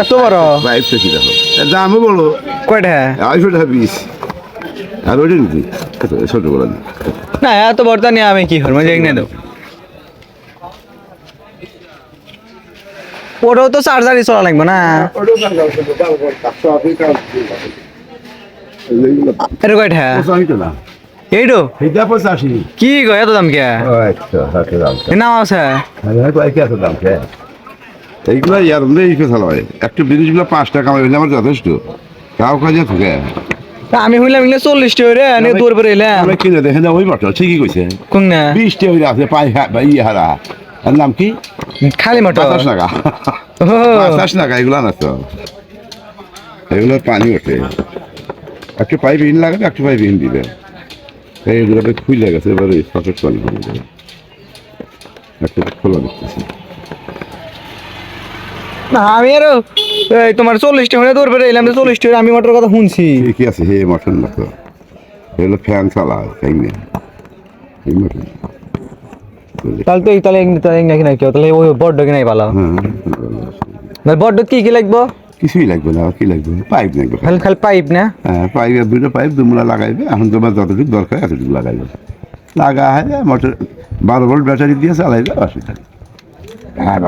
এত বড়? পাইপ তো কি দেখো দামও বলো কয়টা? আড়াইশো টাকা পিস আর ওইটা নিবি। ছোট বড় না না এত বড় তা নিয়ে আমি কি করব? কিনে দেবো। ওটাও তো চার্জারই চলা লাগবে না। এটা কয়টা? এইটো? সেইটা পঁচাশি। কি কয় এত দাম কে? আচ্ছা হাতে দাম আছে। দাম এইগুলো ইয়ার এই কথা নয় একটা জিনিসগুলো পাঁচ টাকা হইলে আমার যথেষ্ট। তাও কাজে থাকে তা আমি হইলাম এগুলো চল্লিশ টাকা রে আমি দূর এলাম আমরা কিনে দেখে না ওই মাত্র ঠিকই কইছে। কোন না? বিশ টাকা হইলে আছে পাই ভাই হারা। আর নাম কি? খালি মটর। বাতাস টাকা বাতাস টাকা এগুলো না তো। এগুলো পানি ওঠে। একটা পাইপ ইন লাগাবে একটা পাইপ ইন দিবে। এইগুলোকে খুলে গেছে এবারে পানি একটা খোলা দেখতেছি। না আমি আরও এই তোমার চল্লিশ টাকা হলে দূর এলাম তো চল্লিশ টাকা আমি মটর কথা শুনছি। ঠিকই আছে হে মটন না তো। এগুলো ফ্যান চালা তাই না? এই তাহলে তো এই তাহলে তাহলে নাকি নাকি তাহলে ওই বড্ড কিনাই ভালো? হ্যাঁ। মানে বড্ড কি কি লাগবো? কিছুই লাগবে না কি লাগবে? পাইপ লাগবে। খালি খালি পাইপ না? হ্যাঁ পাইপের দুটো পাইপ দুমলা লাগাইবে এখন তোমার যতটুকু দরকার এতটুকু লাগাইবে। লাগা হয় মোটর বারো ভোল্ট ব্যাটারি দিয়ে চালাইবে অসুবিধা নেই। হ্যাঁ